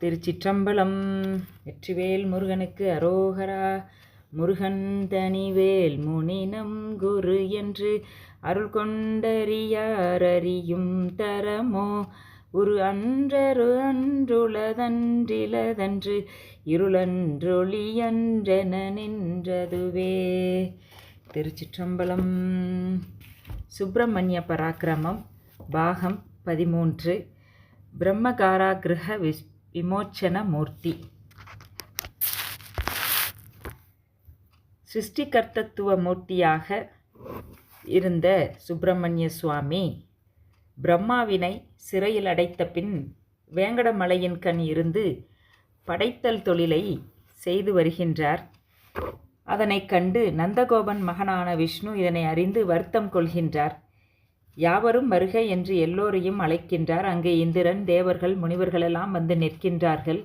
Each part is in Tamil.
திருச்சிற்றம்பலம். வெற்றிவேல் முருகனுக்கு அரோகரா. முருகன் தனிவேல் முனினம் குரு என்று அருள் கொண்டறியாரறியும் தரமோ? உரு அன்றரு அன்றுளதன்றிலதன்று இருளன்றொளியன்றென நின்றதுவே. திருச்சிற்றம்பலம். சுப்பிரமணிய பராக்கிரமம் பாகம் பதிமூன்று. பிரம்மகாராகிருஹ விஸ் விமோச்சன மூர்த்தி சிருஷ்டிகர்த்தத்துவ மூர்த்தியாக இருந்த சுப்பிரமணிய சுவாமி பிரம்மாவினை சிறையில் அடைத்த பின் வேங்கடமலையின் கண் இருந்து படைத்தல் தொழிலை செய்து வருகின்றார். அதனைக் கண்டு நந்தகோபன் மகனான விஷ்ணு இதனை அறிந்து வருத்தம் கொள்கின்றார். யாவரும் வருக என்று எல்லோரையும் அழைக்கின்றார். அங்கே இந்திரன் தேவர்கள் முனிவர்களெல்லாம் வந்து நிற்கின்றார்கள்.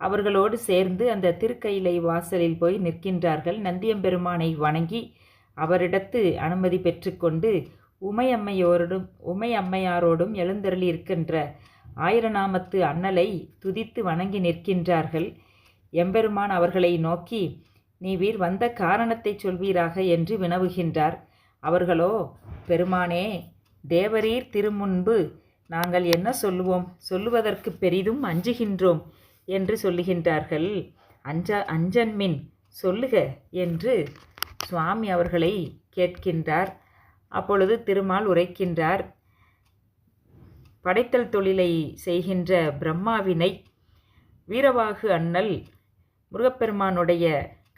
அவர்களோடு சேர்ந்து அந்த திருக்கையிலை வாசலில் போய் நிற்கின்றார்கள். நந்தியம்பெருமானை வணங்கி அவரிடத்து அனுமதி பெற்றுக்கொண்டு உமையம்மையோரோடும் உமையம்மையாரோடும் எழுந்தருளி இருக்கின்ற ஆயிரநாமத்து அண்ணலை துதித்து வணங்கி நிற்கின்றார்கள். எம்பெருமான் அவர்களை நோக்கி நீ வீர் வந்த காரணத்தை சொல்வீராக என்று வினவுகின்றார். அவர்களோ பெருமானே தேவரீர் திருமுன்பு நாங்கள் என்ன சொல்லுவோம்? சொல்லுவதற்கு பெரிதும் அஞ்சுகின்றோம் என்று சொல்லுகின்றார்கள். அஞ்ச அஞ்சன்மின் சொல்லுக என்று சுவாமி அவர்களை கேட்கின்றார். அப்பொழுது திருமால் உரைக்கின்றார். படைத்தல் தொழிலை செய்கின்ற பிரம்மாவினை வீரவாகு அண்ணல் முருகப்பெருமானுடைய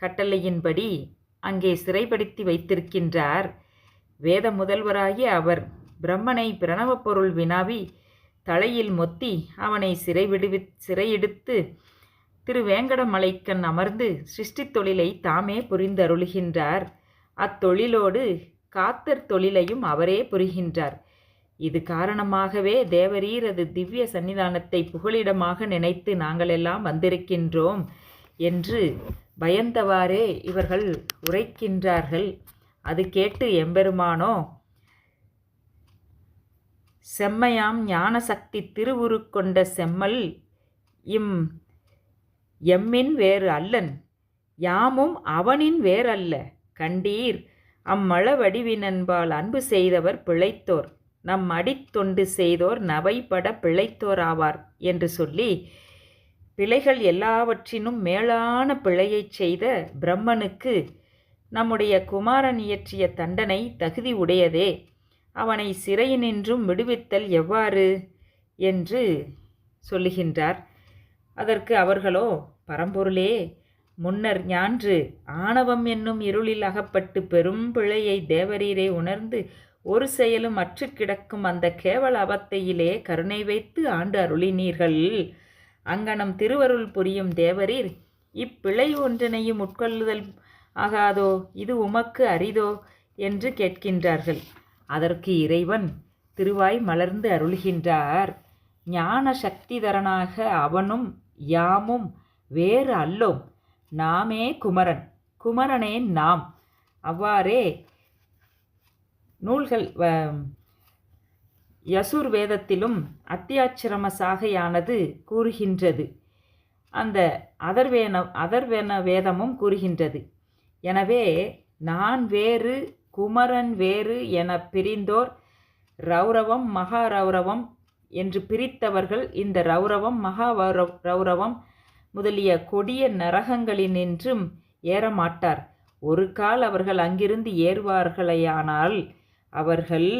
கட்டளையின்படி அங்கே சிறைப்படுத்தி வைத்திருக்கின்றார். வேத முதல்வராகிய அவர் பிரம்மனை பிரணவப் பொருள் வினாவி தலையில் மொத்தி அவனை சிறை விடுவி சிறையெடுத்து திருவேங்கடமலைக்கண் அமர்ந்து சிருஷ்டித் தொழிலை தாமே புரிந்தருளுகின்றார். அத்தொழிலோடு காத்தர் தொழிலையும் அவரே புரிகின்றார். இது காரணமாகவே தேவரீரது திவ்ய சன்னிதானத்தை புகழிடமாக நினைத்து நாங்களெல்லாம் வந்திருக்கின்றோம் என்று பயந்தவாறே இவர்கள் உரைக்கின்றார்கள். அது கேட்டு எம்பெருமானோ செம்மையாம் ஞானசக்தி திருவுரு கொண்ட செம்மல். இம் எம்மின் வேறு அல்லன் யாமும் அவனின் வேறல்ல. கண்டீர் அம்மளவடிவினன்பால் அன்பு செய்தவர் பிழைத்தோர். நம் அடித்தொண்டு செய்தோர் நவைப்பட பிழைத்தோர் ஆவார் என்று சொல்லி பிழைகள் எல்லாவற்றினும் மேலான பிழையைச் செய்த பிரம்மனுக்கு நம்முடைய குமாரன் இயற்றிய தண்டனை தகுதி உடையதே. அவனை சிறையினின்றும் விடுவித்தல் எவ்வாறு? என்று சொல்லுகின்றார். அதற்கு அவர்களோ பரம்பொருளே முன்னர் ஞான்று ஆணவம் என்னும் இருளில் அகப்பட்டு பெரும் பிழையை தேவரீரை உணர்ந்து ஒரு செயலும் அற்று கிடக்கும் அந்த கேவல அவத்தையிலே கருணை வைத்து ஆண்டு அருளினீர்கள். அங்கனம் திருவருள் புரியும் தேவரீர் இப்பிழை ஒன்றினையும் உட்கொள்ளுதல் ஆகாதோ? இது உமக்கு அரிதோ? என்று கேட்கின்றார்கள். அதற்கு இறைவன் திருவாய் மலர்ந்து அருள்கின்றார். ஞான சக்திதரனாக அவனும் யாமும் வேறு அல்லோம். நாமே குமரன். குமரனே நாம். அவ்வாறே நூல்கள் யசூர் வேதத்திலும் அத்தியாச்சிரம சாகையானது கூறுகின்றது. அந்த அதர்வேன அதர்வேன வேதமும் கூறுகின்றது. எனவே நான் வேறு குமரன் வேறு என பிரிந்தோர் ரௌரவம் மகா ரௌரவம் என்று பிரித்தவர்கள் இந்த ரௌரவம் மகா ரௌரவம் முதலிய கொடிய நரகங்களினின்றும் ஏறமாட்டார். ஒரு கால் அவர்கள் அங்கிருந்து ஏறுவார்களேயானால் அவர்கள்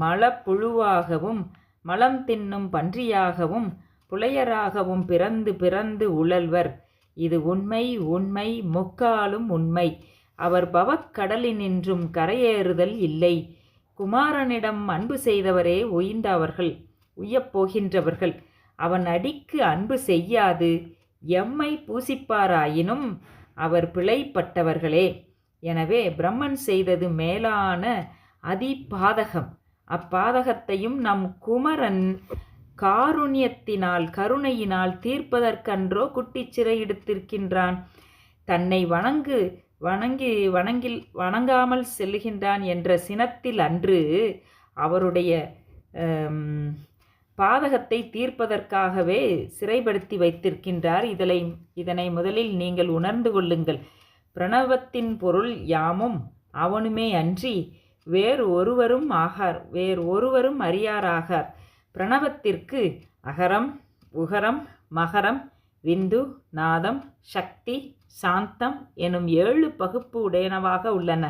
மலப்புழுவாகவும் மலம் தின்னும் பன்றியாகவும் புலையராகவும் பிறந்து பிறந்து உழல்வர். இது உண்மை உண்மை முக்காலும் உண்மை. அவர் பவக்கடலினின்றும் கரையேறுதல் இல்லை. குமாரனிடம் அன்பு செய்தவரே உயிர்ந்தவர்கள் உய்யப்போகின்றவர்கள் அவன் அடிக்கு அன்பு செய்யாது. எம்மை பூசிப்பாராயினும் அவர் பிழைப்பட்டவர்களே. எனவே பிரம்மன் செய்தது மேலான அதிபாதகம். அப்பாதகத்தையும் நம் குமரன் காருண்யத்தினால் கருணையினால் தீர்ப்பதற்கன்றோ குட்டிச் சிறையெடுத்திருக்கின்றான். தன்னை வணங்கு வணங்கி வணங்கில் வணங்காமல் செல்லுகின்றான் என்ற சினத்தில் அன்று அவருடைய பாதகத்தை தீர்ப்பதற்காகவே சிறைப்படுத்தி வைத்திருக்கின்றார். இதனை இதனை முதலில் நீங்கள் உணர்ந்து கொள்ளுங்கள். பிரணவத்தின் பொருள் யாமும் அவனுமே அன்றி வேறு ஒருவரும் ஆகார் வேறு ஒருவரும் அறியாராகார். பிரணவத்திற்கு அகரம் உகரம் மகரம் விந்து நாதம் சக்தி சாந்தம் எனும் ஏழு பகுப்பு உடையனவாக உள்ளன.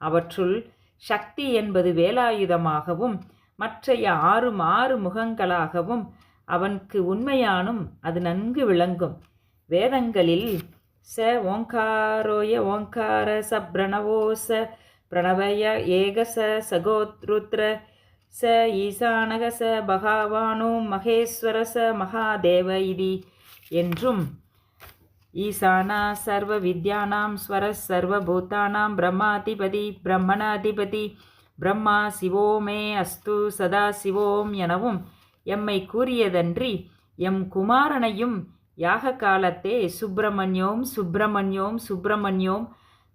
அவற்றுள் சக்தி என்பது வேலாயுதமாகவும் மற்றைய ஆறு ஆறு முகங்களாகவும் அவனுக்கு உண்மையானும் அது நன்கு விளங்கும். வேதங்களில் ச ஓங்காரோய ஓங்கார ச பிரணவோ ச பிரணவய ஏக ச சகோத்ருத்ர ச ஈசானக ச பகவானோ மகேஸ்வர ச மகாதேவ இதி என்றும் ஈசானா சர்வ வித்யானாம் ஸ்வர சர்வபூதானாம் பிரம்மாதிபதி பிரம்மணாதிபதி பிரம்மா சிவோமே அஸ்து சதா சிவோம் எனவும் எம்மை கூறியதன்றி எம் குமாரனையும் யாக காலத்தே சுப்பிரமணியோம் சுப்பிரமணியோம் சுப்பிரமணியோம்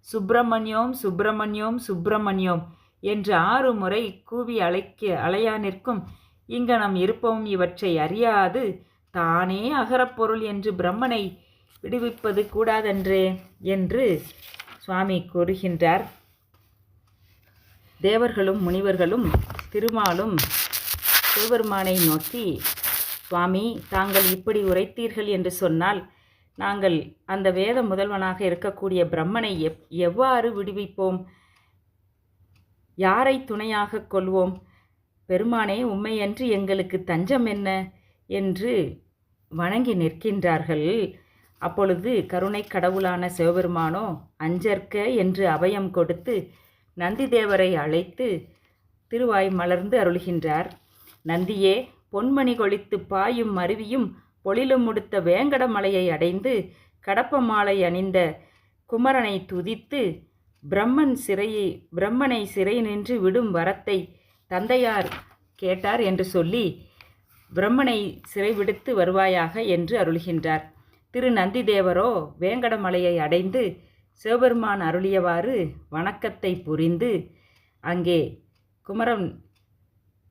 சுப்பிரமணியோம் சுப்பிரமணியோம் சுப்பிரமணியோம் என்று ஆறு முறை கூவி அழைக்க அலையானிற்கும் இங்கனம் இருப்போம் இவற்றை அறியாது தானே அகரப்பொருள் என்று பிரம்மனை விடுவிப்பது கூடாதென்றே என்று சுவாமி கூறுகின்றார். தேவர்களும் முனிவர்களும் திருமாலும் சிவபெருமானை நோக்கி சுவாமி தாங்கள் இப்படி உரைத்தீர்கள் என்று சொன்னால் நாங்கள் அந்த வேத முதல்வனாக இருக்கக்கூடிய பிரம்மனை எப் எவ்வாறு விடுவிப்போம்? யாரை துணையாக கொள்வோம்? பெருமானே உண்மையன்று எங்களுக்கு தஞ்சம் என்ன? என்று வணங்கி நிற்கின்றார்கள். அப்பொழுது கருணை கடவுளான சிவபெருமானோ அஞ்சற்க என்று அபயம் கொடுத்து நந்திதேவரை அழைத்து திருவாய் மலர்ந்து அருள்கின்றார். நந்தியே பொன்மணி கொளித்து பாயும் அருவியும் பொழிலும் முடித்த வேங்கடமலையை அடைந்து கடப்ப மாலை அணிந்த குமரனை துதித்து பிரம்மன் சிறையை பிரம்மனை சிறை நின்று விடும் வரத்தை தந்தையார் கேட்டார் என்று சொல்லி பிரம்மனை சிறைவிடுத்து வருவாயாக என்று அருள்கின்றார். திரு நந்திதேவரோ வேங்கடமலையை அடைந்து சிவபெருமான் அருளியவாறு வணக்கத்தை புரிந்து அங்கே குமரன்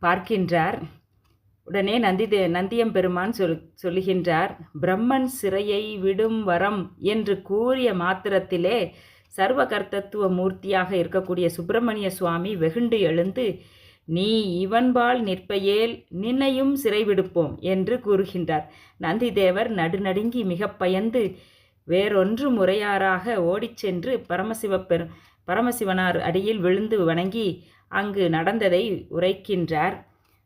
பார்க்கின்றார். உடனே நந்திதே நந்தியம்பெருமான் சொல் சொல்லுகின்றார் பிரம்மன் சிறையை விடும் வரம் என்று கூறிய மாத்திரத்திலே சர்வகர்த்தத்துவ மூர்த்தியாக இருக்கக்கூடிய சுப்பிரமணிய சுவாமி வெகுண்டு எழுந்து நீ இவன்பால் நிற்பையேல் நின்னையும் சிறைவிடுப்போம் என்று கூறுகின்றார். நந்திதேவர் நடுநடுங்கி மிக பயந்து வேறொன்று முறையாராக ஓடிச் சென்று பரமசிவ பெரு பரமசிவனார் அடியில் விழுந்து வணங்கி அங்கு நடந்ததை உரைக்கின்றார்.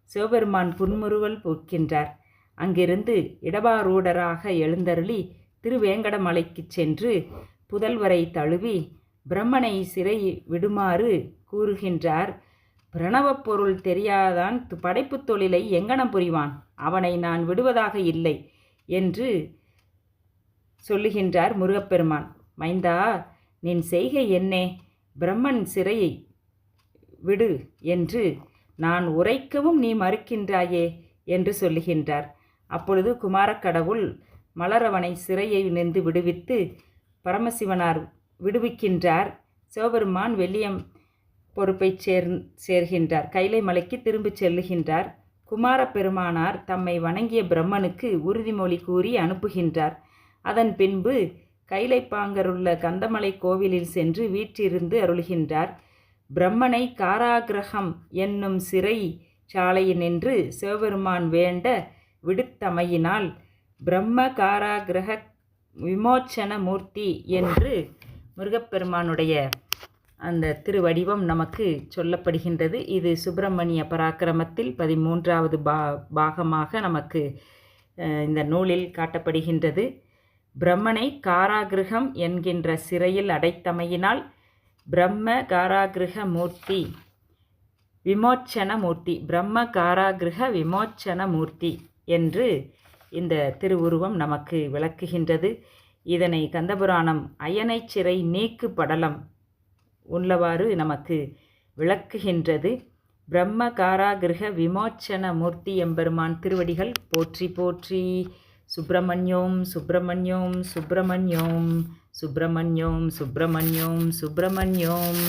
சிவபெருமான் புன்முறுவல் பூக்கின்றார். அங்கிருந்து இடபாரூடராக எழுந்தருளி திருவேங்கடமலைக்கு சென்று புதல்வரை தழுவி பிரம்மனை சிறை விடுமாறு கூறுகின்றார். பிரணவப் பொருள் தெரியாதான் படைப்புத் தொழிலை எங்கனம் புரிவான்? அவனை நான் விடுவதாக இல்லை என்று சொல்லுகின்றார் முருகப்பெருமான். மைந்தா நின் செய்கை என்னே? பிரம்மன் சிறையை விடு என்று நான் உரைக்கவும் நீ மறுக்கின்றாயே என்று சொல்லுகின்றார். அப்பொழுது குமாரக்கடவுள் மலரவனை சிறையை நின்று விடுவித்து பரமசிவனார் விடுவிக்கின்றார். சிவபெருமான் வெள்ளியம் பொறுப்பை சேர் சேர்கின்றார். கைலை மலைக்கு திரும்பிச் செல்லுகின்றார். குமார பெருமானார் தம்மை வணங்கிய பிரம்மனுக்கு உறுதிமொழி கூறி அனுப்புகின்றார். அதன் பின்பு கைலைப்பாங்கருள்ள கந்தமலை கோவிலில் சென்று வீற்றிருந்து அருள்கின்றார். பிரம்மனை காராகிரகம் என்னும் சிறை சாலையினின்று சிவபெருமான் வேண்ட விடுத்தமையினால் பிரம்ம காராகிரக விமோச்சன மூர்த்தி என்று முருகப்பெருமானுடைய அந்த திருவடிவம் நமக்கு சொல்லப்படுகின்றது. இது சுப்பிரமணிய பராக்கிரமத்தில் பதிமூன்றாவது பா பாகமாக நமக்கு இந்த நூலில் காட்டப்படுகின்றது. பிரம்மனை காராகிருகம் என்கின்ற சிறையில் அடைத்தமையினால் பிரம்ம காராகிருக மூர்த்தி விமோச்சன மூர்த்தி பிரம்ம காராகிருக விமோச்சன மூர்த்தி என்று இந்த திருவுருவம் நமக்கு விளக்குகின்றது. இதனை கந்தபுராணம் அயனை சிறை நீக்கு படலம் உள்ளவாறு நமக்கு விளக்குகின்றது. பிரம்ம காராகிருக விமோச்சன மூர்த்தி எம்பெருமான் திருவடிகள் போற்றி போற்றி. சுப்பிரமணியோம் சுப்பிரமணியோம் சுப்பிரமணியோம் சுப்பிரமணியோம் சுப்பிரமணியோம் சுப்பிரமணியோம்.